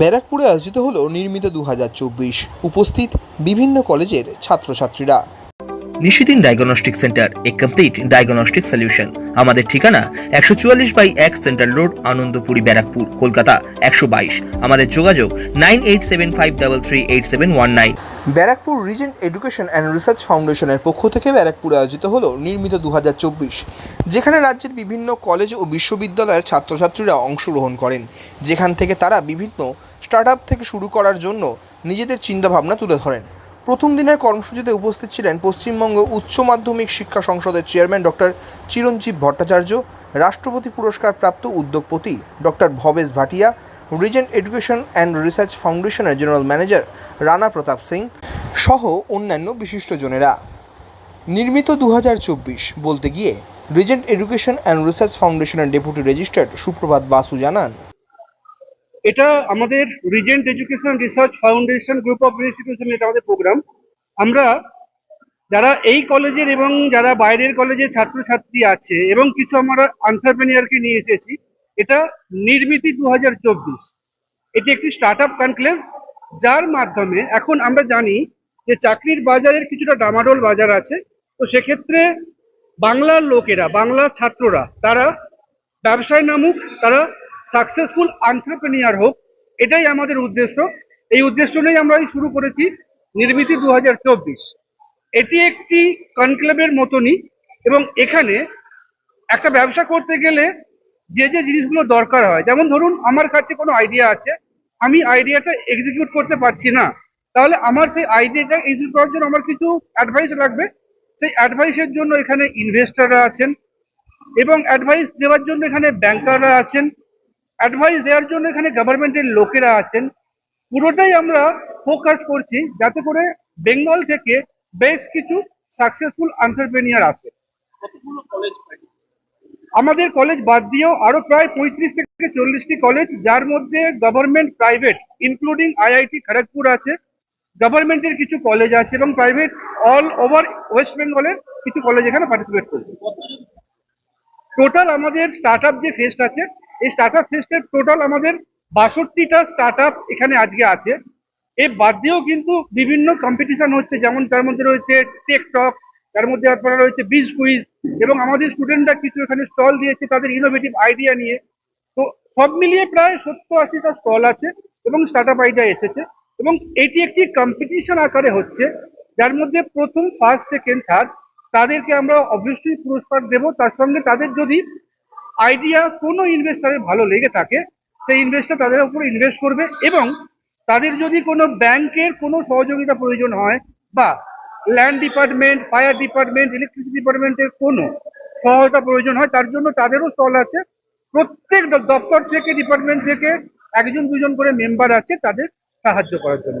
ব্যারাকপুরে আয়োজিত হলো নির্মিত দু হাজার চব্বিশ উপস্থিত বিভিন্ন কলেজের ছাত্রছাত্রীরা। Nishidin diagnostic centre a complete diagnostic solution আমাদের ঠিকানা একশো চুয়াল্লিশ বাই এক সেন্ট্রাল রোড আনন্দপুরি, ব্যারাকপুর, কলকাতা, একশো বাইশ। আমাদের যোগাযোগ nine eight seven five double three eight seven one nine. Barrackpore regent education and research ফাউন্ডেশনের পক্ষ থেকে ব্যারাকপুরে আয়োজিত হলো নির্মিত দু হাজার চব্বিশ, যেখানে রাজ্যের বিভিন্ন কলেজ ও বিশ্ববিদ্যালয়ের ছাত্রছাত্রীরা অংশগ্রহণ করেন, যেখান থেকে তারা বিভিন্ন স্টার্ট থেকে শুরু করার জন্য নিজেদের চিন্তাভাবনা তুলে ধরেন। প্রথম দিনের কর্মসূচিতে উপস্থিত ছিলেন পশ্চিমবঙ্গ উচ্চ মাধ্যমিক শিক্ষা সংসদের চেয়ারম্যান ডক্টর চিরঞ্জীব ভট্টাচার্য, রাষ্ট্রপতি পুরস্কার প্রাপ্ত উদ্যোগপতি doctor Bhabesh Bhatia, regent education and research ফাউন্ডেশনের জেনারেল ম্যানেজার রানা প্রতাপ সিং সহ অন্যান্য বিশিষ্টজনেরা নির্মিত দু হাজার চব্বিশ বলতে গিয়ে রিজেন্ট এডুকেশন অ্যান্ড রিসার্চ ফাউন্ডেশনের ডেপুটি রেজিস্ট্রার সুপ্রভাত বাসু জানান। এটা আমাদের regent education research foundation group of institution এটা আমাদের প্রোগ্রাম আমরা যারা এই কলেজের এবং যারা বাইরের কলেজের ছাত্রছাত্রী আছে এবং কিছু আমরা আন্টারপ্রেনিয়ারকে নিয়ে এসেছি, এটা নির্মিতি দু এটি একটি স্টার্ট আপ কনক্লেভ যার মাধ্যমে এখন আমরা জানি যে চাকরির বাজারের কিছুটা ডামাডোল বাজার আছে। তো সেক্ষেত্রে বাংলার লোকেরা, বাংলার ছাত্ররা, তারা ব্যবসায় নামুক, তারা সাকসেসফুল আন্টারপ্রেনিয়ার হোক, এটাই আমাদের উদ্দেশ্য। এই উদ্দেশ্য নিয়েই আমরা শুরু করেছি নির্মিতি দু এটি একটি কনক্লেভের মতনই এবং এখানে একটা ব্যবসা করতে গেলে যে যে জিনিসগুলো দরকার হয়, যেমন ধরুন আমার কাছে কোনো আইডিয়া আছে, আমি আইডিয়াটা এক্সিকিউট করতে পারছি না, তাহলে আমার সেই আইডিয়াটা এক্সিকিউট করার জন্য আমার কিছু অ্যাডভাইস লাগবে। সেই অ্যাডভাইসের জন্য এখানে ইনভেস্টাররা আছেন এবং অ্যাডভাইস দেওয়ার জন্য এখানে ব্যাংকাররা আছেন। অ্যাডভাইস দেওয়ার জন্য এখানে গভর্নমেন্টের লোকেরা আছেন। পুরোটাই আমরা ফোকাস করছি যাতে করে বেঙ্গল থেকে বেশ কিছু সাকসেসফুল এন্টারপ্রেনিয়ার আসে। আমাদের কলেজ বাদ দিয়েও আরও প্রায় পঁয়ত্রিশ থেকে চল্লিশটি কলেজ যার মধ্যে government private including IIT Kharagpur আছে। গভর্নমেন্টের কিছু কলেজ আছে এবং প্রাইভেট অল ওভার ওয়েস্ট বেঙ্গলের কিছু কলেজ এখানে পার্টিসিপেট করছে। টোটাল আমাদের স্টার্ট আপ যে ফেস্ট আছে এই স্টার্ট আপ ফেস্টের টোটাল আমাদের বাষট্টিটা স্টার্ট আপ এখানে আজকে আছে। এর বাদ দিয়েও কিন্তু বিভিন্ন কম্পিটিশন হচ্ছে, যেমন তার মধ্যে রয়েছে টেকটক তার মধ্যে আপনারা রয়েছে বিজ কুইজ এবং আমাদের স্টুডেন্টরা কিছু এখানে স্টল দিয়েছে তাদের ইনোভেটিভ আইডিয়া নিয়ে। তো সব মিলিয়ে প্রায় সত্তর আশিটা স্টল আছে এবং স্টার্ট আপ আইডিয়া এসেছে এবং এটি একটি কম্পিটিশন আকারে হচ্ছে, যার মধ্যে প্রথম ফার্স্ট সেকেন্ড থার্ড তাদেরকে আমরা অবশ্যই পুরস্কার দেব। তার সঙ্গে তাদের যদি আইডিয়া কোনো ইনভেস্টারের ভালো লেগে থাকে, সেই ইনভেস্টার তাদের উপর ইনভেস্ট করবে এবং তাদের যদি কোনো ব্যাংকের কোনো সহযোগিতা প্রয়োজন হয় বা land department fire department electricity ডিপার্টমেন্টের কোনো সহায়তা প্রয়োজন হয়, তার জন্য তাদেরও স্টল আছে। প্রত্যেক দপ্তর থেকে ডিপার্টমেন্ট থেকে একজন, দুজন করে মেম্বার আছে তাদের সাহায্য করার জন্য।